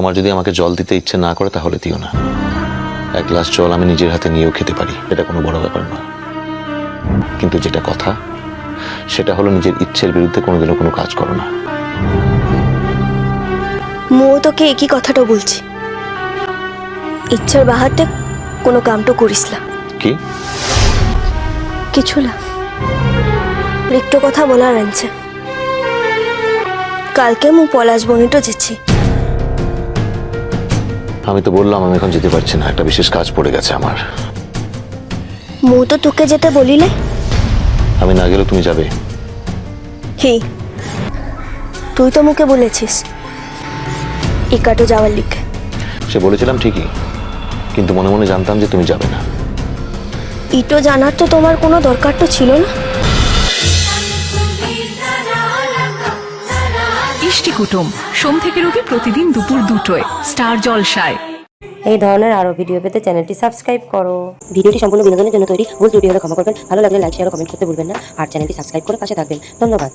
তোমার যদি আমাকে জল দিতে ইচ্ছে না করে তাহলে দিও না। এক গ্লাস জল আমি নিজের হাতে নিয়েও খেতে পারি। এটা কোনো বড় ব্যাপার নয়। কিন্তু যেটা কথা সেটা হলো নিজের ইচ্ছের বিরুদ্ধে কোনোদিনও কোনো কাজ করো না। মো তোকে একই কথাটা বলছি। ইচ্ছার বাহাতে কোনো কামটো করিস না। কি? কিছু না। একটু কথা বলার আনছে। কালকে মু পলাশ বনিটো যেছি। আমি তো বললাম আমি এখন যেতে পারছি না। একটা বিশেষ কাজ পড়ে গেছে আমার। মু তো তোকে যেতে বলিলে। আমি না গেলে তুমি যাবে। হে তুই তো মুখে বলেছিস। ইকাটো যাওয়ার লিখে। সে বলেছিলাম ঠিকই কিন্তু মনে মনে জানতাম যে তুমি যাবে না। ইটো জানার তো তোমার কোনো দরকার তো ছিল না। ইষ্টি কুটুম সোম থেকে রবি প্রতিদিন দুপুর দুটোয় স্টার জলসায়। এই ধরনের আরও ভিডিও পেতে চ্যানেলটি সাবস্ক্রাইব করো। ভিডিওটি সম্পূর্ণ বিনোদনের জন্য তৈরি। ভুল ত্রুটি হলে ক্ষমা করবেন। ভালো লাগলে লাইক শেয়ার কমেন্ট করতে ভুলবেন না। আর চ্যানেলটি সাবস্ক্রাইব করে পাশে থাকবেন। ধন্যবাদ।